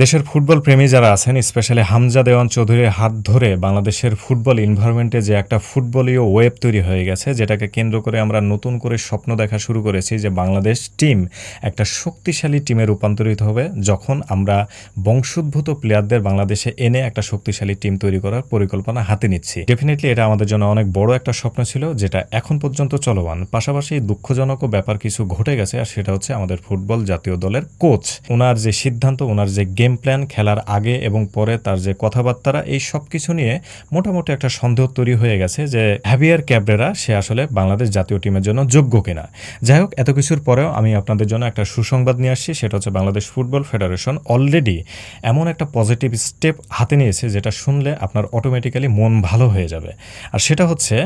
দেশের ফুটবল প্রেমী যারা আছেন স্পেশালি হামজা দেওয়ান চৌধুরীর হাত ধরে বাংলাদেশের ফুটবল ইনভারনমেন্টে যে একটা ফুটবলীয় ওয়েব তৈরি হয়ে গেছে, যেটাকে কেন্দ্র করে আমরা নতুন করে স্বপ্ন দেখা শুরু করেছি যে বাংলাদেশ টিম একটা শক্তিশালী টিমে রূপান্তরিত হবে, যখন আমরা বংশোদ্ভূত প্লেয়ারদের বাংলাদেশে এনে একটা শক্তিশালী টিম তৈরি করার পরিকল্পনা হাতে নিচ্ছি। ডেফিনেটলি এটা আমাদের জন্য অনেক বড় একটা স্বপ্ন ছিল, যেটা এখন পর্যন্ত চলমান। পাশাপাশি দুঃখজনকও ব্যাপার কিছু ঘটে গেছে, আর সেটা হচ্ছে আমাদের ফুটবল জাতীয় দলের কোচ ওনার যে সিদ্ধান্ত ওনার যে গেম প্ল্যান খেলার আগে এবং পরে তার যে কথাবার্তারা, এই সব কিছু নিয়ে মোটামুটি একটা সন্দেহ তৈরি হয়ে গেছে যে হ্যাভিয়ার ক্যাবরেরা সে আসলে বাংলাদেশ জাতীয় টিমের জন্য যোগ্য কিনা। যাই হোক, এত কিছুর পরেও আমি আপনাদের জন্য একটা সুসংবাদ নিয়ে আসছি, সেটা হচ্ছে বাংলাদেশ ফুটবল ফেডারেশন অলরেডি এমন একটা পজিটিভ স্টেপ হাতে নিয়েছে যেটা শুনলে আপনার অটোমেটিক্যালি মন ভালো হয়ে যাবে। আর সেটা হচ্ছে,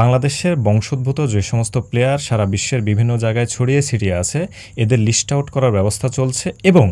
বাংলাদেশের বংশোদ্ভূত যে সমস্ত প্লেয়ার সারা বিশ্বের বিভিন্ন জায়গায় ছড়িয়ে ছিটিয়ে আছে, এদের লিস্ট আউট করার ব্যবস্থা চলছে এবং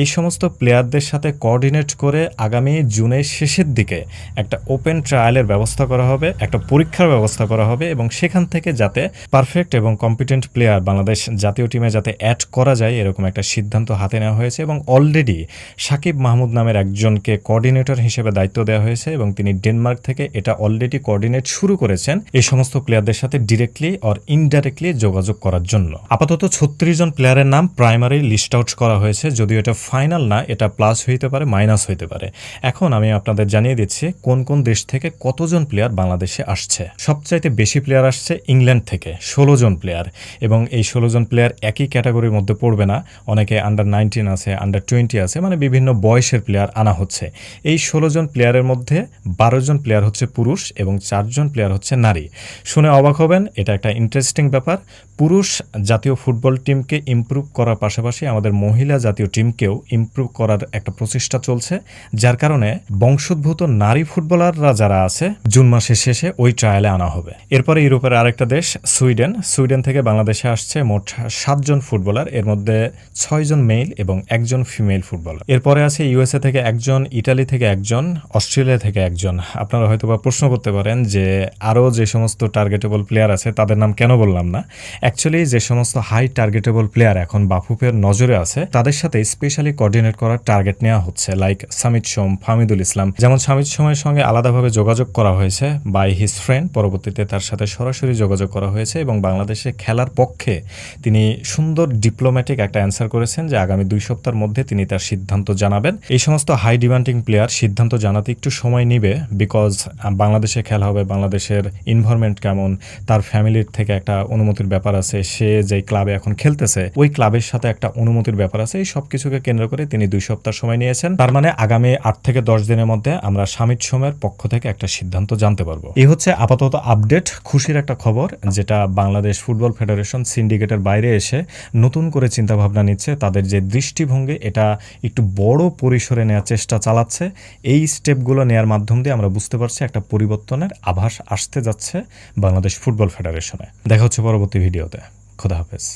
এই সমস্ত প্লেয়ারদের সাথে কোঅর্ডিনেট করে আগামী জুনের শেষের দিকে একটা ওপেন ট্রায়ালের ব্যবস্থা করা হবে, একটা পরীক্ষার ব্যবস্থা করা হবে এবং সেখান থেকে যাতে পারফেক্ট এবং কম্পিটেন্ট প্লেয়ার বাংলাদেশ জাতীয় টিমে যাতে অ্যাড করা যায় এরকম একটা সিদ্ধান্ত হাতে নেওয়া হয়েছে এবং অলরেডি সাকিব মাহমুদ নামের একজনকে কোঅর্ডিনেটর হিসেবে দায়িত্ব দেওয়া হয়েছে এবং তিনি ডেনমার্ক থেকে এটা অলরেডি কোঅর্ডিনেট শুরু করেছেন এই সমস্ত প্লেয়ারদের সাথে ডিরেক্টলি অর ইনডাইরেক্টলি যোগাযোগ করার জন্য। আপাতত ছত্রিশ জন প্লেয়ারের নাম প্রাইমারি লিস্ট আউট করা হয়েছে, যদিও এটা ফাইনাল না, এটা প্লাস হইতে পারে, মাইনাস হইতে পারে। এখন আমি আপনাদের জানিয়ে দিচ্ছি কোন কোন দেশ থেকে কতজন প্লেয়ার বাংলাদেশে আসছে। সবচাইতে বেশি প্লেয়ার আসছে ইংল্যান্ড থেকে, ষোলো জন প্লেয়ার। এবং এই ষোলো জন প্লেয়ার একই ক্যাটাগরির মধ্যে পড়বে না। অনেকে আন্ডার নাইনটিন আছে আন্ডার টোয়েন্টি আছে মানে বিভিন্ন বয়সের প্লেয়ার আনা হচ্ছে। এই ষোলো জন প্লেয়ারের মধ্যে বারো জন প্লেয়ার হচ্ছে পুরুষ এবং চারজন প্লেয়ার হচ্ছে নারী। শুনে অবাক হবেন, এটা একটা ইন্টারেস্টিং ব্যাপার। পুরুষ জাতীয় ফুটবল টিমকে ইমপ্রুভ করার পাশাপাশি আমাদের মহিলা জাতীয় টিমকেও ইমপ্রুভ করার একটা প্রচেষ্টা চলছে, যার কারণে বংশোদ্ভূত নারী ফুটবলাররা যারা আছে, জুন মাসের শেষে ওই ট্রায়ালে আনা হবে। এরপরে ইউরোপের আরেকটা দেশ, সুইডেন। সুইডেন থেকে বাংলাদেশে আসছে মোট সাতজন ফুটবলার, এর মধ্যে ছয়জন মেল এবং একজন ফিমেল ফুটবলার। এরপরে আছে ইউএসএ থেকে একজন, ইটালি থেকে একজন, অস্ট্রেলিয়া থেকে একজন। আপনারা হয়তো বা প্রশ্ন করতে পারেন যে, আরও যে সমস্ত টার্গেটেবল প্লেয়ার আছে, তাদের নাম কেন বললাম না? অ্যাকচুয়ালি যে সমস্ত হাই টার্গেটেবল প্লেয়ার এখন বাফুফের নজরে আছে, তাদের সাথে স্পেশালি কোঅর্ডিনেট করার টার্গেট নেওয়া হচ্ছে লাইক সামিদ সোম ফামিদুল ইসলাম। যেমন সামিদ সোমের সঙ্গে আলাদাভাবে যোগাযোগ করা হয়েছে বাই হিজ ফ্রেন্ড পরবর্তীতে তার সাথে সরাসরি যোগাযোগ করা হয়েছে এবং বাংলাদেশে খেলার পক্ষে তিনি সুন্দর ডিপ্লোম্যাটিক একটা অ্যান্সার করেছেন যে আগামী দুই সপ্তাহের মধ্যে তিনি তার সিদ্ধান্ত জানাবেন। এই সমস্ত হাই ডিমান্ডিং প্লেয়ার সিদ্ধান্ত জানাতে একটু সময় নিবে বিকজ বাংলাদেশে খেলা হবে, বাংলাদেশের ইনভারনমেন্ট কেমন, তার ফ্যামিলির থেকে একটা অনুমতির ব্যাপার আছে, সে যেই ক্লাবে এখন খেলতেছে, ওই ক্লাবের সাথে একটা অনুমতির ব্যাপার আছে, এই সব কিছুকে কেন্দ্র করে তিনি দুই সপ্তাহ সময় নিয়েছেন। তার মানে আগামী আট থেকে দশ দিনের মধ্যে আমরা স্বামীর সময়ের পক্ষ থেকে একটা সিদ্ধান্ত জানতে পারব। এই হচ্ছে আপাতত আপডেট, খুশির একটা খবর, যেটা বাংলাদেশ ফুটবল ফেডারেশন সিন্ডিকেটের বাইরে এসে নতুন করে চিন্তা ভাবনা নিচ্ছে। তাদের যে দৃষ্টিভঙ্গি, এটা একটু বড় পরিসরে নেওয়ার চেষ্টা চালাচ্ছে। এই স্টেপগুলো নেওয়ার মাধ্যম দিয়ে আমরা বুঝতে পারছি একটা পরিবর্তনের আভাস আসতে যাচ্ছে বাংলাদেশ ফুটবল ফেডারেশনে। দেখা হচ্ছে পরবর্তী ভিডিওতে। খোদা হাফেজ।